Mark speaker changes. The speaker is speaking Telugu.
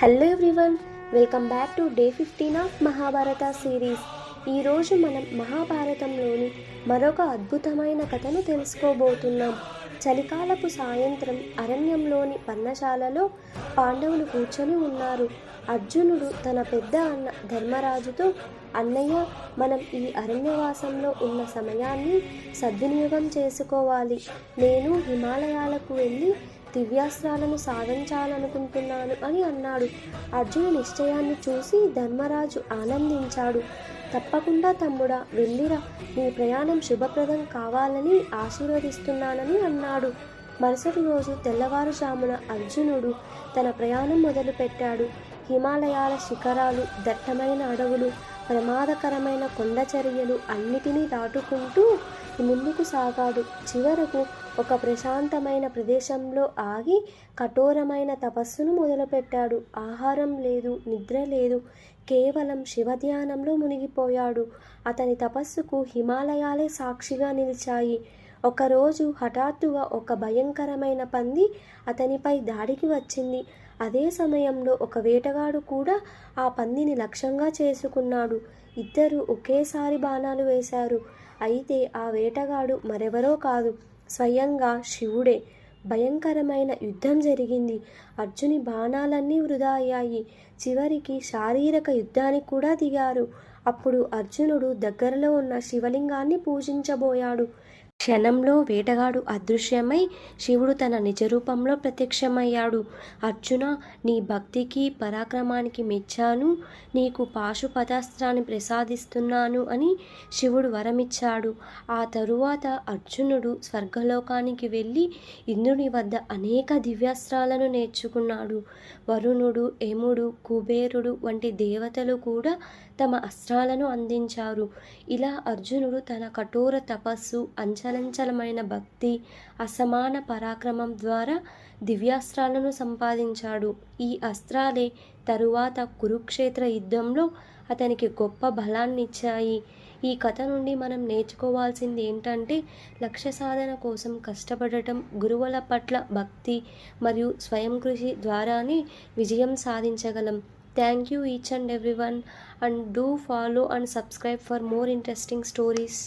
Speaker 1: Hello everyone welcome back to day fifteen of Mahabharata series ఈరోజు మనం మహాభారతంలోని మరొక అద్భుతమైన కథను తెలుసుకోబోతున్నాం. చలికాలపు సాయంత్రం అరణ్యంలోని పర్ణశాలలో పాండవులు కూర్చొని ఉన్నారు. అర్జునుడు తన పెద్ద అన్న ధర్మరాజుతో అన్నయ్య మనం ఈ అరణ్యవాసంలో ఉన్న సమయాన్ని సద్వినియోగం చేసుకోవాలి. నేను హిమాలయాలకు వెళ్ళి దివ్యాస్త్రాలను సాధించాలనుకుంటున్నాను అని అన్నాడు. అర్జును నిశ్చయాన్ని చూసి ధర్మరాజు ఆనందించాడు. తప్పకుండా తమ్ముడా వెళ్ళిరా. నీ ప్రయాణం శుభప్రదం కావాలని ఆశీర్వదిస్తున్నానని అన్నాడు. మరుసటి రోజు తెల్లవారుజామున అర్జునుడు తన ప్రయాణం మొదలుపెట్టాడు. హిమాలయాల శిఖరాలు దట్టమైన అడవులు ప్రమాదకరమైన కొండ చర్యలు అన్నిటినీ దాటుకుంటూ ముందుకు సాగాడు. చివరకు ఒక ప్రశాంతమైన ప్రదేశంలో ఆగి కఠోరమైన తపస్సును మొదలుపెట్టాడు. ఆహారం లేదు నిద్ర లేదు. కేవలం శివధ్యానంలో మునిగిపోయాడు. అతని తపస్సుకు హిమాలయాలే సాక్షిగా నిలిచాయి. ఒకరోజు హఠాత్తుగా ఒక భయంకరమైన పంది అతనిపై దాడికి వచ్చింది. అదే సమయంలో ఒక వేటగాడు కూడా ఆ పందిని లక్ష్యంగా చేసుకున్నాడు. ఇద్దరు ఒకేసారి బాణాలు వేశారు. అయితే ఆ వేటగాడు మరెవరో కాదు స్వయంగా శివుడే. భయంకరమైన యుద్ధం జరిగింది. అర్జుని బాణాలన్నీ వృధా అయ్యాయి. చివరికి శారీరక యుద్ధానికి కూడా దిగారు. అప్పుడు అర్జునుడు దగ్గరలో ఉన్న శివలింగాన్ని పూజించబోయాడు. క్షణంలో వేటగాడు అదృశ్యమై శివుడు తన నిజరూపంలో ప్రత్యక్షమయ్యాడు. అర్జున నీ భక్తికి పరాక్రమానికి మెచ్చాను. నీకు పాశుపతాస్త్రాన్ని ప్రసాదిస్తున్నాను అని శివుడు వరమిచ్చాడు. ఆ తరువాత అర్జునుడు స్వర్గలోకానికి వెళ్ళి ఇంద్రుని వద్ద అనేక దివ్యాస్త్రాలను నేర్చుకున్నాడు. వరుణుడు యముడు కుబేరుడు వంటి దేవతలు కూడా తమ అస్త్రాలను అందించారు. ఇలా అర్జునుడు తన కఠోర తపస్సు అచలంచలమైన భక్తి అసమాన పరాక్రమం ద్వారా దివ్యాస్త్రాలను సంపాదించాడు. ఈ అస్త్రాలే తరువాత కురుక్షేత్ర యుద్ధంలో అతనికి గొప్ప బలాన్ని ఇచ్చాయి ఈ కథ నుండి మనం నేర్చుకోవాల్సింది ఏంటంటే లక్ష్య సాధన కోసం కష్టపడటం గురువుల పట్ల భక్తి మరియు స్వయం కృషి ద్వారానే విజయం సాధించగలం. Thank you each and every one and do follow and subscribe for more interesting stories.